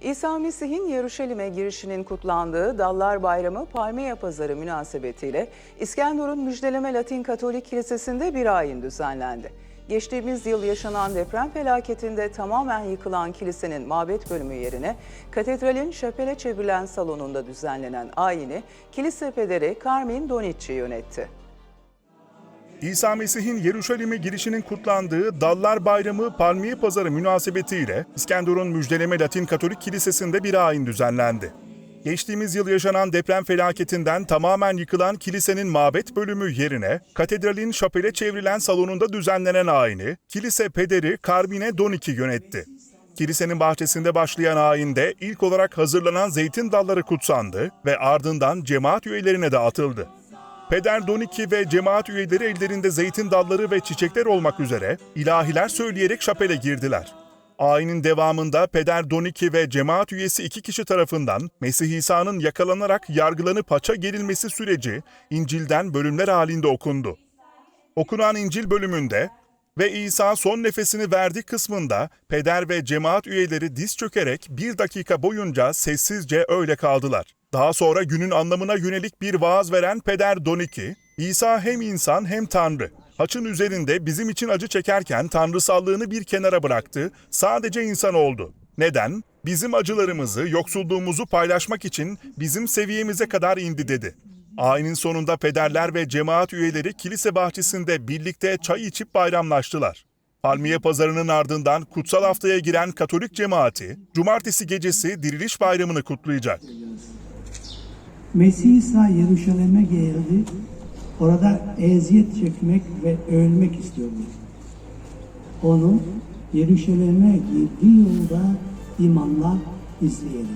İsa Mesih'in Yeruşalim'e girişinin kutlandığı Dallar Bayramı Palmiye Pazarı münasebetiyle İskenderun Müjdeleme Latin Katolik Kilisesi'nde bir ayin düzenlendi. Geçtiğimiz yıl yaşanan deprem felaketinde tamamen yıkılan kilisenin mabet bölümü yerine katedralin şapele çevrilen salonunda düzenlenen ayini kilise pederi Carmin Donici yönetti. İsa Mesih'in Yeruşalim'e girişinin kutlandığı Dallar Bayramı Palmiye Pazarı münasebetiyle İskenderun Müjdeleme Latin Katolik Kilisesi'nde bir ayin düzenlendi. Geçtiğimiz yıl yaşanan deprem felaketinden tamamen yıkılan kilisenin mabet bölümü yerine katedralin şapele çevrilen salonunda düzenlenen ayini kilise pederi Carmine Doniki yönetti. Kilisenin bahçesinde başlayan ayinde ilk olarak hazırlanan zeytin dalları kutsandı ve ardından cemaat üyelerine dağıtıldı. Peder Doniki ve cemaat üyeleri ellerinde zeytin dalları ve çiçekler olmak üzere ilahiler söyleyerek şapele girdiler. Ayinin devamında Peder Doniki ve cemaat üyesi iki kişi tarafından Mesih İsa'nın yakalanarak yargılanıp haça gerilmesi süreci İncil'den bölümler halinde okundu. Okunan İncil bölümünde ve İsa son nefesini verdi kısmında peder ve cemaat üyeleri diz çökerek bir dakika boyunca sessizce öyle kaldılar. Daha sonra günün anlamına yönelik bir vaaz veren peder Doniki, İsa hem insan hem Tanrı. Haçın üzerinde bizim için acı çekerken tanrısallığını bir kenara bıraktı, sadece insan oldu. Neden? Bizim acılarımızı, yoksulluğumuzu paylaşmak için bizim seviyemize kadar indi dedi. Ayinin sonunda pederler ve cemaat üyeleri kilise bahçesinde birlikte çay içip bayramlaştılar. Palmiye pazarının ardından kutsal haftaya giren Katolik cemaati, cumartesi gecesi Diriliş Bayramı'nı kutlayacak. Mesih İsa Yeruşalim'e geldi. Orada eziyet çekmek ve ölmek istiyordu. Onu Yeruşalim'e girdiği yolda imanla izleyelim.